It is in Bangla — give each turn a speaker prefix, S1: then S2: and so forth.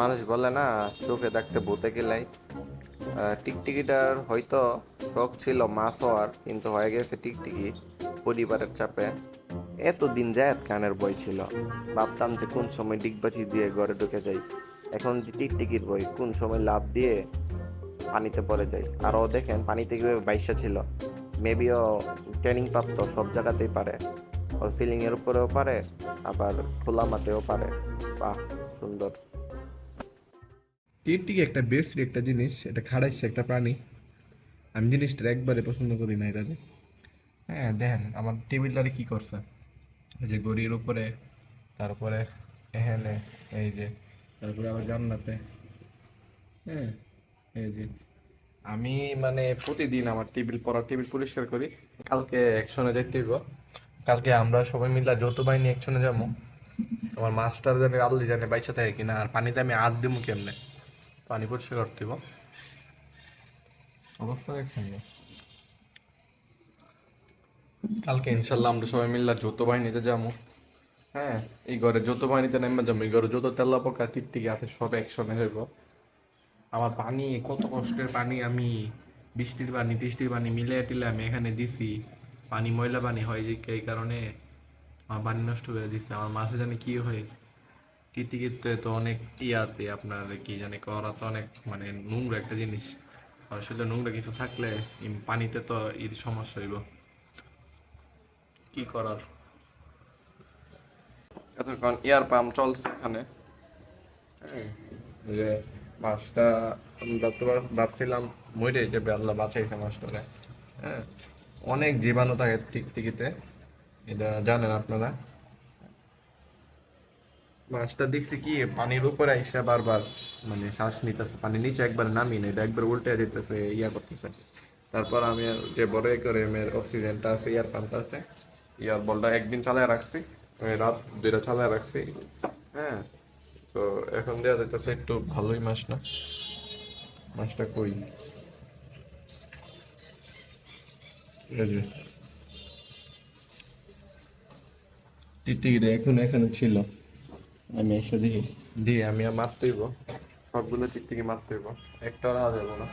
S1: মানুষ বলে না, চোখে দেখতে ভূতে গেলাই। টিকটিকিটার হয়তো শখ ছিল মাছ হওয়ার, কিন্তু হয়ে গেছে টিকটিকি পরিবারের চাপে। এত দিন যায় কানের বই ছিল। ভাবতাম যে কোন সময় ডিগবাজি দিয়ে ঘরে ঢুকে যাই। এখন টিকটিকির বই, কোন সময় লাভ দিয়ে পানিতে পড়ে যায় আর ও দেখেন, পানিতে কীভাবে বাইশা ছিল। মেবি ও ট্রেনিং প্রাপ্ত, সব জায়গাতেই পারে। ও সিলিং এর উপরেও পারে, আবার খোলা মাতেও পারে। বাহ, সুন্দর।
S2: টিকটিকি একটা বেস্ট একটা জিনিস এটা খাড়াইছে একটা প্রাণী? আমি জিনিসটা একবারে পছন্দ করি না এটাকে হ্যাঁ দেখেন, আমার টেবিলটারে কি করছে? যে গড়ির উপরে, তারপরে এখানে, এই যে, তারপরে আবার জান্নাতে। হ্যাঁ এই যে, আমি মানে প্রতিদিন আমার টেবিল পড়া টেবিল পরিষ্কার করি। কালকে একশনে যাইতে হইব। কালকে আমরা সবাই মিলে যৌথ বাহিনী একশনে যাব। আমার মাস্টার জানে, আল্লি জানে বাইসা থাকে কিনা, আর পানিতে আমি হাত দিব কেমনে? পানি পরিষ্কার করতে হইব অবস্থা দেখছেন কালকে ইনশাল্লাহ আমরা সবাই মিল্লা যৌথ বাহিনীতে যাব। হ্যাঁ এই ঘরে যৌথ বাহিনীতে নেমে যাব এই ঘরে যত তেলা পোকা টিকটিকি আছে সব একসঙ্গে হইব। আমার পানি কত কষ্টের পানি আমি বৃষ্টির পানি বৃষ্টির পানি মিলে টিলে আমি এখানে দিছি। পানি ময়লা পানি হয় যে এই কারণে আমার পানি নষ্ট করে দিচ্ছে আমার মাসে জানি কি হয় টিটিকিতে তো অনেক ইয়াতে আপনার কি জানি করা তো অনেক মানে নোংরা একটা জিনিস। আসলে নোংরা কিছু থাকলে পানিতে তো এর সমস্যা হইব। কি করার?
S1: এতক্ষণ এয়ার পাম্প চলছে এখানে।
S2: হ্যাঁ, যে মাছটা পার- ভাবছিলাম মরে যাবে আল্লাহ বাঁচাইছে মাছটারে হ্যাঁ অনেক জীবাণু থাকে টিকটিকিতে। এটা জানেন আপনারা। মাছটা দেখছি কি, পানির উপরে আইসা বারবার মানে শ্বাস নিতেছে, পানি নিচে একবার নামি না এটা একবার উল্টে যেতেছে ইয়া করতেছে। তারপর আমি যে বড় করে এর অক্সিজেনটা আছে ইয়ার পাম্পটা আছে ইয়ার বলটা একদিন চালায় রাখছি রাত দুইটা চালায় রাখছি হ্যাঁ। তো এখন দেওয়া যাইতেছে একটু ভালোই মাছ না। মাছটা কই। টিকটিকিটা এখন, এখানে ছিল। আমি এসে দিই দিয়ে আমি আর মারতেইব। সবগুলো টিকটিকি মারতেইব। একটা আর যাব না।